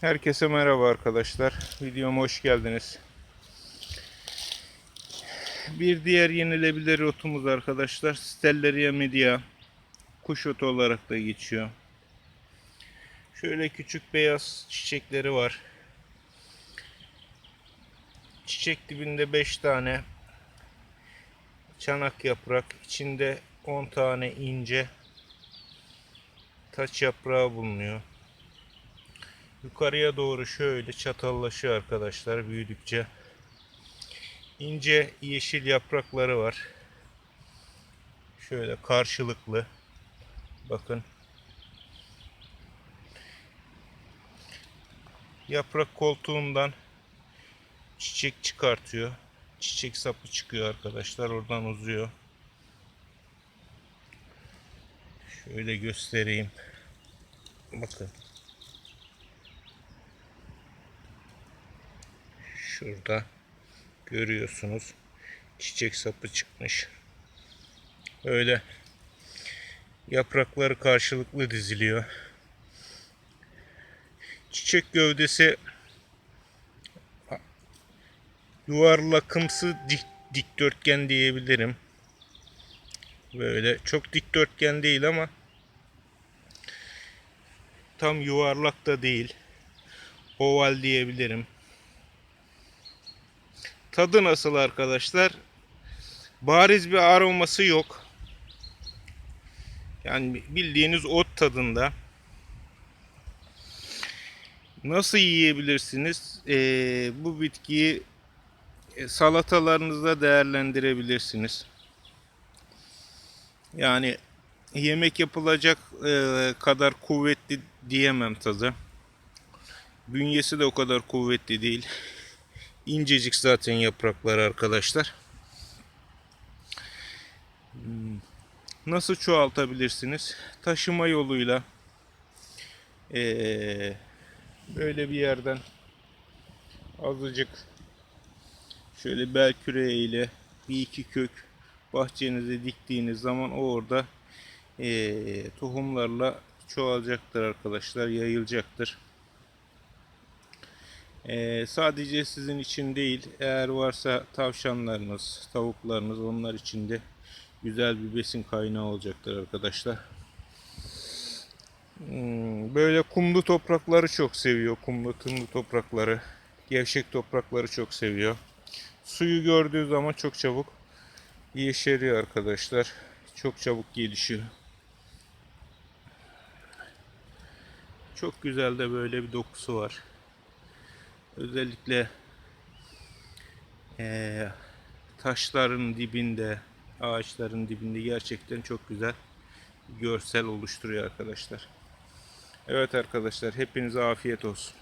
Herkese merhaba arkadaşlar. Videoma hoş geldiniz. Bir diğer yenilebilir otumuz arkadaşlar. Stelleria media. Kuş otu olarak da geçiyor. Şöyle küçük beyaz çiçekleri var. Çiçek dibinde 5 tane çanak yaprak. içinde 10 tane ince taç yaprağı bulunuyor. Yukarıya doğru şöyle çatallaşıyor arkadaşlar büyüdükçe. İnce yeşil yaprakları var. Şöyle karşılıklı. Bakın. Yaprak koltuğundan çiçek çıkartıyor. Çiçek sapı çıkıyor arkadaşlar. Oradan uzuyor. Şöyle göstereyim. Bakın. Şurada görüyorsunuz. Çiçek sapı çıkmış. Öyle yaprakları karşılıklı diziliyor. Çiçek gövdesi yuvarlakımsı dik, dikdörtgen diyebilirim. Böyle çok dikdörtgen değil ama tam yuvarlak da değil. Oval diyebilirim. Tadı nasıl arkadaşlar? Bariz bir aroması yok. Yani bildiğiniz ot tadında. Nasıl yiyebilirsiniz? Ee, bu bitkiyi e, salatalarınızda değerlendirebilirsiniz. Yani yemek yapılacak e, kadar kuvvetli diyemem tadı. Bünyesi de o kadar kuvvetli değil. İncecik zaten yaprakları arkadaşlar. Hmm. Nasıl çoğaltabilirsiniz? Taşıma yoluyla ee, böyle bir yerden azıcık şöyle bel küreğiyle bir iki kök bahçenize diktiğiniz zaman o orada ee, tohumlarla çoğalacaktır arkadaşlar, yayılacaktır. Ee, sadece sizin için değil, eğer varsa tavşanlarınız, tavuklarınız onlar için de güzel bir besin kaynağı olacaktır arkadaşlar. Hmm, böyle kumlu toprakları çok seviyor. Kumlu, tımlı toprakları. Gevşek toprakları çok seviyor. Suyu gördüğü zaman çok çabuk yeşeriyor arkadaşlar. Çok çabuk gelişiyor. Çok güzel de böyle bir dokusu var. Özellikle eee, taşların dibinde, ağaçların dibinde gerçekten çok güzel görsel oluşturuyor arkadaşlar. Evet arkadaşlar hepinize afiyet olsun.